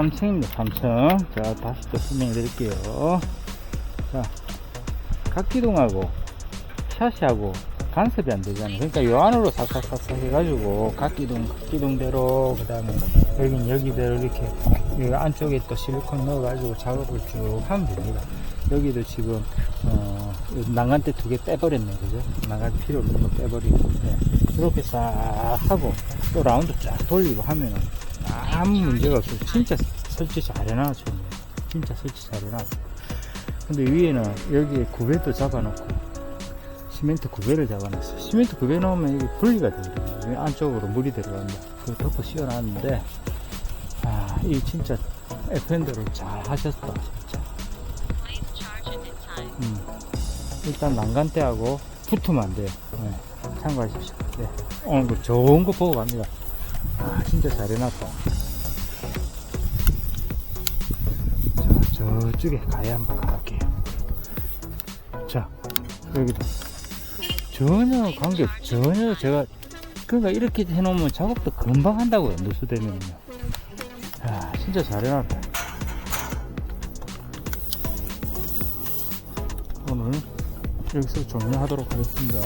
3층입니다 3층. 자 다시 또 설명해 드릴게요. 자 각기둥하고 샤시하고 간섭이 안 되잖아요. 그러니까 요 안으로 삭삭삭삭 해가지고 각기둥 각기둥대로 그 다음에 여긴 여기대로 이렇게 이 안쪽에 또 실리콘 넣어가지고 작업을 쭉 하면 됩니다. 여기도 지금 어 난간대 두 개 빼버렸네 그죠? 난간 필요 없는 거 빼버리고. 네. 이렇게 싹 하고 또 라운드 쫙 돌리고 하면은 아무 문제가 없어요 진짜 설치 잘 해놨죠 진짜 설치 잘 해놨어 근데 위에는 여기에 구배도 잡아놓고 시멘트 구배를 잡아놨어요 시멘트 구배 넣으면 이게 분리가 되거든요 이 안쪽으로 물이 들어간다 그거 덮고 씌워놨는데 아 이 진짜 FN대로 잘 하셨다 진짜. 음. 일단 난간대하고 붙으면 안 돼요. 네. 참고하십시오. 네. 오늘 그 좋은 거 보고 갑니다. 아, 진짜 잘 해놨다. 저쪽에 가야 한번 가볼게요. 자, 여기도. 전혀 관계, 없- 전혀 제가, 그러니까 이렇게 해놓으면 작업도 금방 한다고요. 누수되면요. 아, 진짜 잘 해놨다. 오늘 여기서 종료하도록 하겠습니다.